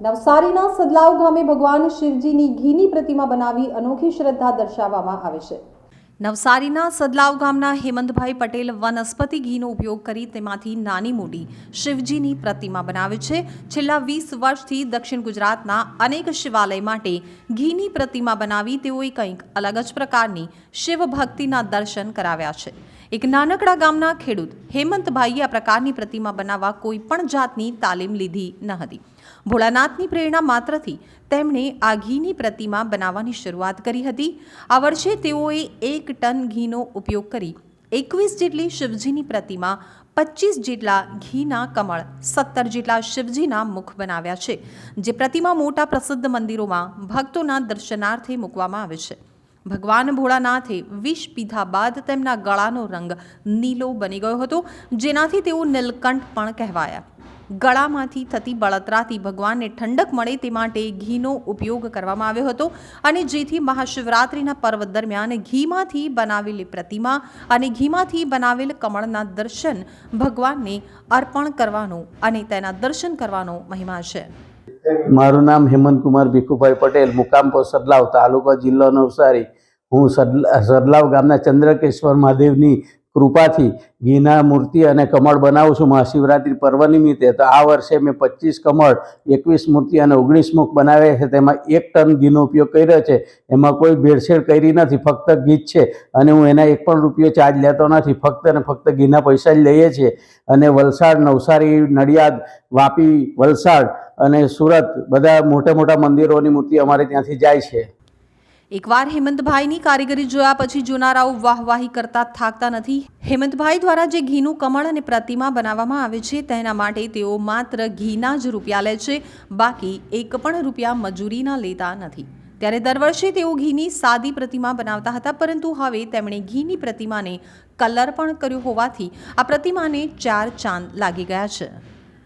નવસારીના સદલાવ ગામે ભગવાન શિવજીની ઘીની પ્રતિમા બનાવી અનોખી શ્રદ્ધા દર્શાવવામાં આવે છે. નવસારીના સદલાવ ગામના હેમંતભાઈ પટેલ વનસ્પતિ ઘીનો ઉપયોગ કરી તેમાંથી નાની મોટી શિવજીની પ્રતિમા બનાવે છે. છેલ્લા વીસ વર્ષથી દક્ષિણ ગુજરાતના અનેક શિવાલય માટે ઘીની પ્રતિમા બનાવી તેઓએ કંઈક અલગ જ પ્રકારની શિવ ભક્તિના દર્શન કરાવ્યા છે. એક નાનકડા ગામના ખેડૂત હેમંતભાઈએ આ પ્રકારની પ્રતિમા બનાવવા કોઈ પણ જાતની તાલીમ લીધી ન હતી. ભોળાનાથની પ્રેરણા માત્રથી તેમણે આ ઘીની પ્રતિમા બનાવવાની શરૂઆત કરી હતી. આ વર્ષે તેઓએ એક ટન ઘીનો ઉપયોગ કરી એકવીસ જેટલી શિવજીની પ્રતિમા, પચીસ જેટલા ઘીના કમળ, સત્તર જેટલા શિવજીના મુખ બનાવ્યા છે, જે પ્રતિમા મોટા પ્રસિદ્ધ મંદિરોમાં ભક્તોના દર્શનાર્થે મૂકવામાં આવે છે. ભગવાન ભોળાનાથે વિષ પીધા બાદ તેમના ગળાનો રંગ નીલો બની ગયો હતો, જેનાથી તેઓ નીલકંઠ પણ કહેવાયા. ગળામાંથી થતી બળતરાથી ભગવાનને ઠંડક મળે તે માટે ઘીનો ઉપયોગ કરવામાં આવ્યો હતો અને જેથી મહાશિવરાત્રિના પર્વ દરમિયાન ઘીમાંથી બનાવેલી પ્રતિમા અને ઘીમાંથી બનાવેલ કમળના દર્શન ભગવાનને અર્પણ કરવાનો અને તેના દર્શન કરવાનો મહિમા છે. મારું નામ હેમંતકુમાર ભીખુભાઈ પટેલ, મુકામ પર સદલાવ તાલુકો જિલ્લો નવસારી. હું સદલા સદલાવ ગામના ચંદ્રકેશ્વર મહાદેવની કૃપાથી ઘીના મૂર્તિ અને કમળ બનાવું છું મહાશિવરાત્રિ પર્વ નિમિત્તે. તો આ વર્ષે મેં પચીસ કમળ, એકવીસ મૂર્તિ અને ઓગણીસ મુખ બનાવ્યા છે. તેમાં એક ટન ઘીનો ઉપયોગ કર્યો છે. એમાં કોઈ ભેળસેળ કરી નથી, ફક્ત ઘી જ છે. અને હું એના એક પણ રૂપિયો ચાર્જ લેતો નથી, ફક્ત અને ફક્ત ઘીના પૈસા જ લઈએ છીએ. અને વલસાડ, નવસારી, નડિયાદ, વાપી, વલસાડ અને સુરત બધા મોટા મોટા મંદિરોની મૂર્તિ અમારે ત્યાંથી જાય છે. એકવાર હેમંતભાઈની કારીગરી જોયા પછી જોનારાઓ વાહવાહી કરતા થાકતા નથી. હેમંતભાઈ દ્વારા જે ઘીનું કમળ અને પ્રતિમા બનાવવામાં આવે છે, તેના માટે તેઓ માત્ર ઘીના જ રૂપિયા લે છે, બાકી એક પણ રૂપિયા મજૂરીના લેતા નથી. ત્યારે દર વર્ષે તેઓ ઘીની સાદી પ્રતિમા બનાવતા હતા, પરંતુ હવે તેમણે ઘીની પ્રતિમાને કલર પણ કર્યો હોવાથી આ પ્રતિમાને ચાર ચાંદ લાગી ગયા છે.